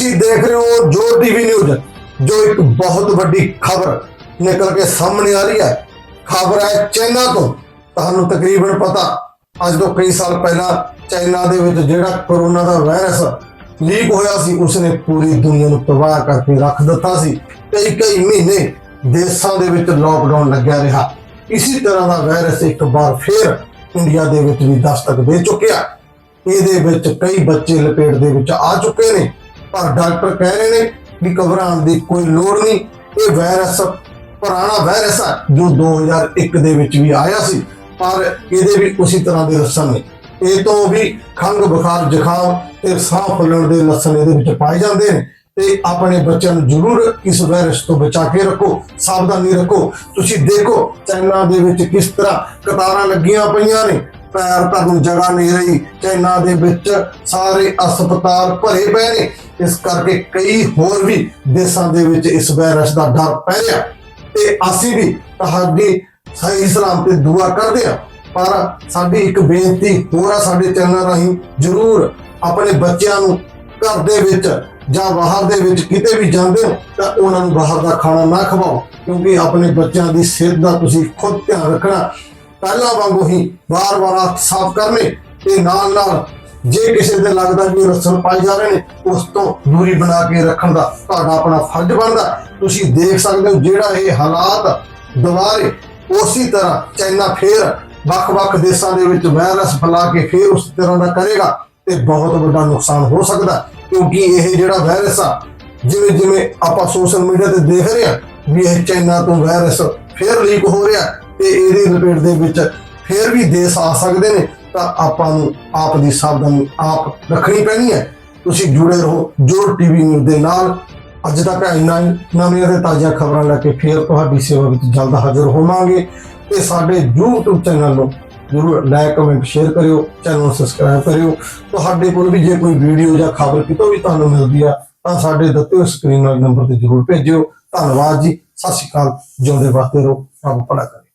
ਤੁਸੀਂ ਦੇਖ ਰਹੇ ਹੋ ਜੋ ਟੀਵੀ ਨਿਊਜ਼ ਜੋ ਇੱਕ ਬਹੁਤ ਵੱਡੀ ਖਬਰ ਨਿਕਲ ਕੇ ਸਾਹਮਣੇ ਆ ਰਹੀ ਹੈ। ਖਬਰ ਹੈ ਚਾਈਨਾ ਤੋਂ। ਤੁਹਾਨੂੰ ਤਕਰੀਬਨ ਪਤਾ, ਅੱਜ ਤੋਂ ਕਈ ਸਾਲ ਪਹਿਲਾਂ ਚਾਈਨਾ ਦੇ ਵਿੱਚ ਜਿਹੜਾ ਕਰੋਨਾ ਦਾ ਵਾਇਰਸ ਲੀਕ ਹੋਇਆ ਸੀ, ਉਸਨੇ ਪੂਰੀ ਦੁਨੀਆ ਨੂੰ ਤਬਾਹ ਕਰਕੇ ਰੱਖ ਦਿੱਤਾ ਸੀ। ਕਈ ਕਈ ਮਹੀਨੇ ਦੇਸ਼ਾਂ ਦੇ ਵਿੱਚ ਲੋਕਡਾਊਨ ਲੱਗਿਆ ਰਿਹਾ। ਇਸੇ ਤਰ੍ਹਾਂ ਦਾ ਵਾਇਰਸ ਇੱਕ ਵਾਰ ਫੇਰ ਇੰਡੀਆ ਦੇ ਵਿੱਚ ਵੀ ਦਸਤਕ ਦੇ ਚੁੱਕਿਆ। ਇਹਦੇ ਵਿੱਚ ਕਈ ਬੱਚੇ ਲਪੇਟ ਦੇ ਵਿੱਚ ਆ ਚੁੱਕੇ ਨੇ। ਪਰ ਡਾਕਟਰ ਕਹਿ ਰਹੇ ਨੇ ਵੀ ਘਬਰਾਉਣ ਦੀ ਕੋਈ ਲੋੜ ਨਹੀਂ। ਇਹ ਵਾਇਰਸ ਪੁਰਾਣਾ ਵਾਇਰਸ ਹੈ ਜੋ 2001 ਦੇ ਵਿੱਚ ਵੀ ਆਇਆ ਸੀ, ਪਰ ਇਹਦੇ ਵੀ ਉਸੇ ਤਰ੍ਹਾਂ ਦੇ ਲੱਛਣ ਨੇ। ਇਹ ਤੋਂ ਵੀ ਖੰਘ, ਬੁਖਾਰ, ਜ਼ੁਕਾਮ ਤੇ ਸਾਹ ਫੁੱਲਣ ਦੇ ਲੱਛਣ ਇਹਦੇ ਵਿੱਚ ਪਾਏ ਜਾਂਦੇ ਨੇ। ਤੇ ਆਪਣੇ ਬੱਚਿਆਂ ਨੂੰ ਜ਼ਰੂਰ ਇਸ ਵਾਇਰਸ ਤੋਂ ਬਚਾ ਕੇ ਰੱਖੋ, ਸਾਵਧਾਨੀ ਰੱਖੋ। ਤੁਸੀਂ ਦੇਖੋ ਚਾਈਨਾ ਦੇ ਵਿੱਚ ਕਿਸ ਤਰ੍ਹਾਂ ਕਤਾਰਾਂ ਲੱਗੀਆਂ ਪਈਆਂ ਨੇ। ਪੈਰ ਧਰਨ ਜਗ੍ਹਾ ਨਹੀਂ ਰਹੀ ਚਾਈਨਾ ਦੇ ਵਿੱਚ ਸਾਰੇ ਹਸਪਤਾਲ ਭਰੇ ਪਏ ਨੇ। ਇਸ ਕਰਕੇ ਕਈ ਹੋਰ ਵੀ ਦੇਸ਼ਾਂ ਦੇ ਵਿੱਚ ਇਸ ਵਾਇਰਸ ਦਾ ਡਰ ਪੈ ਰਿਹਾ। ਤੇ ਅਸੀਂ ਵੀ ਤੁਹਾਡੀ ਸਹੀ ਸਲਾਮਤੀ ਦੁਆ ਕਰਦੇ ਹਾਂ। ਪਰ ਸਾਡੀ ਇੱਕ ਬੇਨਤੀ ਹੋਰ ਆ ਸਾਡੇ ਚੈਨਲ ਰਾਹੀਂ, ਜਰੂਰ ਆਪਣੇ ਬੱਚਿਆਂ ਨੂੰ ਘਰ ਦੇ ਵਿੱਚ ਜਾਂ ਬਾਹਰ ਦੇ ਵਿੱਚ ਕਿਤੇ ਵੀ ਜਾਂਦੇ ਹੋ, ਤਾਂ ਉਹਨਾਂ ਨੂੰ ਬਾਹਰ ਦਾ ਖਾਣਾ ਨਾ ਖਵਾਓ। ਕਿਉਂਕਿ ਆਪਣੇ ਬੱਚਿਆਂ ਦੀ ਸਿਹਤ ਦਾ ਤੁਸੀਂ ਖੁਦ ਧਿਆਨ ਰੱਖਣਾ ਪਹਿਲਾਂ ਵਾਂਗੂ ਹੀ ਵਾਰ-ਵਾਰ ਹੱਥ ਸਾਫ਼ ਕਰਨੇ ਤੇ ਨਾਲ ਨਾਲ ਜੇ ਕਿਸੇ ਦੇ ਲੱਗਦਾ ਵੀ ਰਸਲ ਪਾਈ ਜਾ ਰਹੇ ਨੇ, ਉਸ ਤੋਂ ਦੂਰੀ ਬਣਾ ਕੇ ਰੱਖਣ ਦਾ ਤੁਹਾਡਾ ਆਪਣਾ ਫਰਜ਼ ਬਣਦਾ। ਤੁਸੀਂ ਦੇਖ ਸਕਦੇ ਹੋ ਜਿਹੜਾ ਇਹ ਹਾਲਾਤ ਦੁਬਾਰੇ ਉਸੇ ਤਰ੍ਹਾਂ ਚਾਈਨਾ ਫੇਰ ਵੱਖ-ਵੱਖ ਦੇਸ਼ਾਂ ਦੇ ਵਿੱਚ ਵਾਇਰਸ ਫੈਲਾ ਕੇ ਫੇਰ ਉਸ ਤਰ੍ਹਾਂ ਦਾ ਕਰੇਗਾ ਤੇ ਬਹੁਤ ਵੱਡਾ ਨੁਕਸਾਨ ਹੋ ਸਕਦਾ ਕਿਉਂਕਿ ਇਹ ਜਿਹੜਾ ਵਾਇਰਸ ਆ ਜਿਵੇਂ ਜਿਵੇਂ ਆਪਾਂ ਸੋਸ਼ਲ ਮੀਡੀਆ ਤੇ ਦੇਖ ਰਹੇ ਆ ਵੀ ਇਹ ਚਾਈਨਾ ਤੋਂ ਵਾਇਰਸ ਫੇਰ ਲੀਕ ਹੋ ਰਿਹਾ ਤੇ ਇਹਦੇ ਲਪੇਟ ਦੇ ਵਿੱਚ ਫੇਰ ਵੀ ਦੇਸ਼ ਆ ਸਕਦੇ ਨੇ, ਤਾਂ ਆਪਾਂ ਨੂੰ ਆਪ ਦੀ ਸਾਵਧਾਨੀ ਆਪ ਰੱਖਣੀ ਪੈਣੀ ਹੈ। ਤੁਸੀਂ ਜੁੜੇ ਰਹੋ ਜੋਰ ਟੀਵੀ ਨਿਊਜ਼ ਦੇ ਨਾਲ। ਅੱਜ ਤੱਕ ਇੰਨਾ ਹੀ। ਨਵੀਆਂ ਤੇ ਤਾਜ਼ੀਆਂ ਖਬਰਾਂ ਲੈ ਕੇ ਫੇਰ ਤੁਹਾਡੀ ਸੇਵਾ ਵਿੱਚ ਜਲਦ ਹਾਜ਼ਰ ਹੋਵਾਂਗੇ। ਤੇ ਸਾਡੇ YouTube ਚੈਨਲ ਨੂੰ ਜਰੂਰ ਲਾਈਕ ਕਮੈਂਟ ਸ਼ੇਅਰ ਕਰਿਓ ਚੈਨਲ ਨੂੰ ਸਬਸਕ੍ਰਾਈਬ ਕਰਿਓ। ਤੁਹਾਡੇ ਕੋਲ ਵੀ ਜੇ ਕੋਈ ਵੀਡੀਓ ਜਾਂ ਖਬਰ ਕਿਤੋਂ ਵੀ ਤੁਹਾਨੂੰ ਮਿਲਦੀ ਆ, ਤਾਂ ਸਾਡੇ ਦਿੱਤੇ ਹੋਏ ਸਕਰੀਨ ਵਾਲੇ ਨੰਬਰ ਤੇ ਜਰੂਰ ਭੇਜਿਓ। ਧੰਨਵਾਦ ਜੀ। ਸਤਿ ਸ਼੍ਰੀ ਅਕਾਲ। ਜਿਉਂਦੇ ਵਾਸਤੇ ਰਹੋ। ਰੱਬ ਭਲਾ ਕਰੇ।